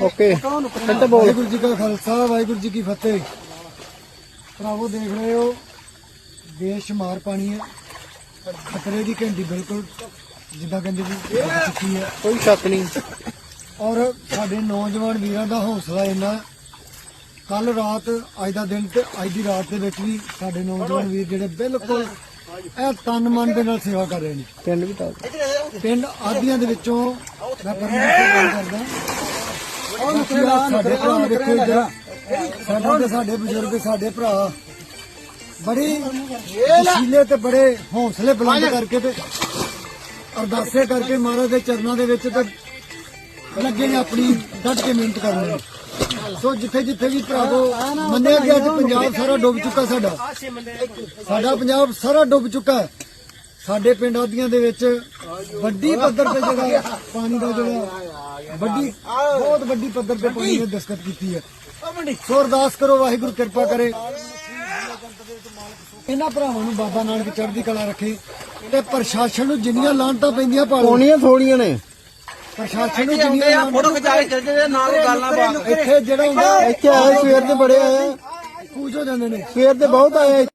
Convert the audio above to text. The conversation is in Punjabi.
ਓਕੇ। ਇੱਥੇ ਬੋਲ। ਵਾਹਿਗੁਰੂ ਜੀ ਕਾ ਖਾਲਸਾ ਵਾਹਿਗੁਰੂ ਜੀ ਕੀ ਫਤਿਹ। ਭਰਾਵੋ ਦੇਖ ਰਹੇ ਹੋ ਬੇਸ਼ੁਮਾਰ ਪਾਣੀ ਹੈ। ਖਤਰੇ ਦੀ ਘੰਟੀ ਬਿਲਕੁਲ ਜਿੱਦਾਂ ਕਹਿੰਦੇ ਵੱਜ ਚੁੱਕੀ ਹੈ। ਕੋਈ ਸ਼ੱਕ ਨਹੀਂ। ਔਰ ਸਾਡੇ ਨੌਜਵਾਨ ਵੀਰਾਂ ਦਾ ਹੌਸਲਾ ਇੰਨਾ ਕੱਲ ਰਾਤ ਅੱਜ ਦਾ ਦਿਨ ਤੇ ਅੱਜ ਦੀ ਰਾਤ ਦੇ ਵਿੱਚ ਵੀ ਸਾਡੇ ਨੌਜਵਾਨ ਵੀਰ ਜਿਹੜੇ ਬਿਲਕੁਲ ਇਹ ਤਨ ਮਨ ਦੇ ਨਾਲ ਸੇਵਾ ਕਰ ਰਹੇ ਨੇ। ਪਿੰਡ ਵੀ ਤਾਂ ਪਿੰਡ ਆਦੀਆਂ ਦੇ ਵਿੱਚੋਂ ਮੈਂ ਪਰਮੇਸ਼ਰ ਗੱਲ ਕਰਦਾ। ਸਾਡੇ ਭਰਾ ਦੇਖੋ ਇੱਧਰ ਸਾਡਾ ਤੇ ਸਾਡੇ ਬਜ਼ੁਰਗ ਸਾਡੇ ਭਰਾ। ਬੜੀ ਜਸ਼ੀਲੇ ਤੇ ਬੜੇ ਹੌਸਲੇ ਬੁਲੰਦ ਕਰਕੇ ਤੇ ਅਰਦਾਸੇ ਕਰਕੇ ਮਹਾਰਾਜ ਦੇ ਚਰਨਾਂ ਦੇ ਵਿੱਚ ਤੇ ਲੱਗੇ ਨੇ ਆਪਣੀ ਡਟ ਕੇ ਮਿਹਨਤ ਕਰਨ ਲਈ ਸੋ ਜਿੱਥੇ ਜਿੱਥੇ ਵੀ ਭਰਾਵੋ ਮੰਨਿਆ ਗਿਆ ਕਿ ਪੰਜਾਬ ਸਾਰਾ ਡੁੱਬ ਚੁੱਕਾ ਸਾਡਾ। ਸਾਡਾ ਪੰਜਾਬ ਸਾਰਾ ਡੁੱਬ ਚੁੱਕਾ ਸਾਡੇ ਪਿੰਡ ਆਦੀਆਂ ਦੇ ਵਿੱਚ ਵੱਡੀ ਪੱਧਰ ਤੇ ਜਿਹੜਾ ਪਾਣੀ ਦਾ ਜਿਹੜਾ ਵੱਡੀ ਬਹੁਤ ਵੱਡੀ ਪੱਧਰ ਤੇ ਪਾਣੀ ਨੇ ਦਸਤਕ ਕੀਤੀ ਹੈ। ਸੋ ਅਰਦਾਸ ਕਰੋ ਵਾਹਿਗੁਰੂ ਕਿਰਪਾ ਕਰੇ। ਇਹਨਾਂ ਭਰਾਵਾਂ ਨੂੰ ਬਾਬਾ ਨਾਨਕ ਚੜ੍ਹਦੀ ਕਲਾ ਰੱਖੇ ਤੇ ਪ੍ਰਸ਼ਾਸਨ ਨੂੰ ਜਿੰਨੀਆਂ ਲਾਂਟਾਂ ਪੈਂਦੀਆਂ ਪਾਲੋ। ਪੌਣੀਆਂ ਥੋੜੀਆਂ ਨੇ। ਪ੍ਰਸ਼ਾਸਨ ਨੂੰ ਜਿੰਨੀਆਂ ਫੋਟੋ ਖਿਚਾ ਕੇ ਚੱਲ ਜਿਹੜੇ ਨਾਲ ਗੱਲਾਂ ਬਾ ਇੱਥੇ ਜਿਹੜਾ ਹੁੰਦਾ ਇੱਥੇ ਆਏ ਸਵੇਰ ਦੇ ਬੜੇ ਆਏ। ਖੂਜ ਹੋ ਜਾਂਦੇ ਨੇ। ਸਵੇਰ ਦੇ ਬਹੁਤ ਆਏ